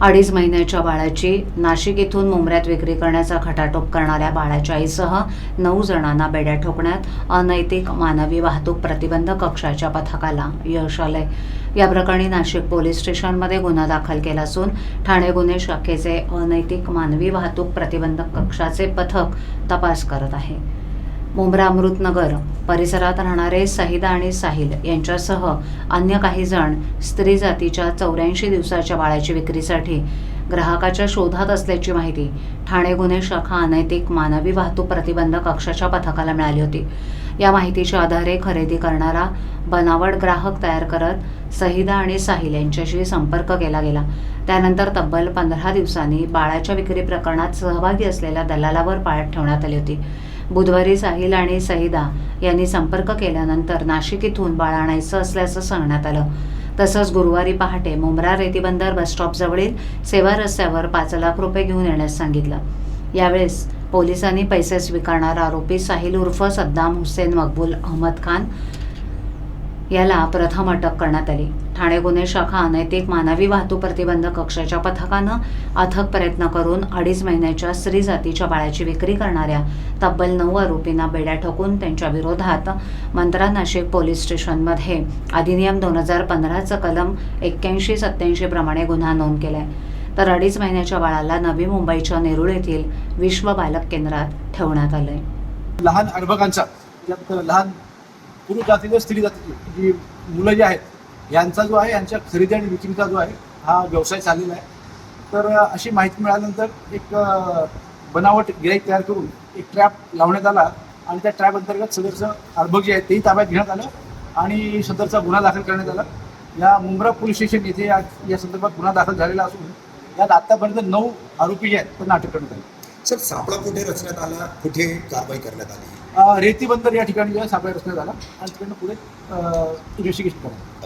अडीच महिन्याच्या बाळाची. नाशिक येथून मुंबऱ्यात विक्री करण्याचा खटाटोप करणाऱ्या बाळाच्या आईसह नऊ जणांना बेड्या ठोकण्यात अनैतिक मानवी वाहतूक प्रतिबंध कक्षाच्या पथकाला यश आलंय. या प्रकरणी नाशिक पोलीस स्टेशनमध्ये गुन्हा दाखल केला असून ठाणे गुन्हे शाखेचे अनैतिक मानवी वाहतूक प्रतिबंधक कक्षाचे पथक तपास करत आहे. मुंब्रा अमृतनगर परिसरात राहणारे सहिदा आणि साहिल यांच्यासह अन्य काही जण स्त्री जातीच्या चौऱ्याऐंशी दिवसाच्या बाळाची विक्रीसाठी ग्राहकाच्या शोधात असल्याची माहिती ठाणे गुन्हे शाखा अनैतिक मानवी वाहतूक प्रतिबंध कक्षाच्या पथकाला मिळाली होती. या माहितीच्या आधारे खरेदी करणारा बनावट ग्राहक तयार करत सहिदा आणि साहिल यांच्याशी संपर्क केला गेला. त्यानंतर तब्बल पंधरा दिवसांनी बाळाच्या विक्री प्रकरणात सहभागी असलेल्या दलालावर पाळत ठेवण्यात आली होती. बुधवारी साहिल आणि सहिदा यांनी संपर्क केल्यानंतर नाशिक इथून बाळ आणायचं असल्याचं सांगण्यात आलं. तसंच गुरुवारी पहाटे मुंब्रा रेतीबंदर बसस्टॉपजवळील सेवा रस्त्यावर पाच लाख रुपये घेऊन येण्यास सांगितलं. यावेळेस पोलिसांनी पैसे स्वीकारणारा आरोपी साहिल उर्फ सद्दाम हुसेन मकबूल अहमद खान याला प्रथम अटक करण्यात आली. ठाणे गुन्हे शाखा अनैतिक मानवी वाहतूक प्रतिबंध कक्षाच्या पथकानं अथक प्रयत्न करून अडीच महिन्याच्या स्त्री जातीच्या बाळाची विक्री करणाऱ्या तब्बल नऊ आरोपींना बेड्या ठोकून त्यांच्या विरोधात मंत्रा नाशिक पोलीस स्टेशनमध्ये अधिनियम दोन हजार पंधराचं कलम एक्क्याऐंशी सत्याऐंशी प्रमाणे गुन्हा नोंद केलाय. तर अडीच महिन्याच्या बाळाला नवी मुंबईच्या नेरुळ येथील विश्व बालक केंद्रात ठेवण्यात आलंय. लहान अर्भकांचा लहान पुरुष जातीचे स्त्री जातीची जी मुलं जी आहेत यांचा जो आहे यांच्या खरेदी आणि विक्रीचा जो आहे हा व्यवसाय चाललेला आहे. तर अशी माहिती मिळाल्यानंतर एक बनावट गिराईक तयार करून एक ट्रॅप लावण्यात आला आणि त्या ट्रॅप अंतर्गत सदरचं अर्भक जे आहे तेही ताब्यात घेण्यात आलं आणि सदरचा गुन्हा दाखल करण्यात आला. या मुंब्रा पोलीस स्टेशन येथे या या संदर्भात गुन्हा दाखल झालेला असून यात आतापर्यंत नऊ आरोपी जे आहेत त्यांना अटक करण्यात आली. सर सापळा कुठे रचण्यात आला? कुठे कारवाई करण्यात आली? रेती बंदर या ठिकाणी सापळा रचण्यात आला आणि तिकडनं पुढे इन्व्हेस्टिगेशन करण्यात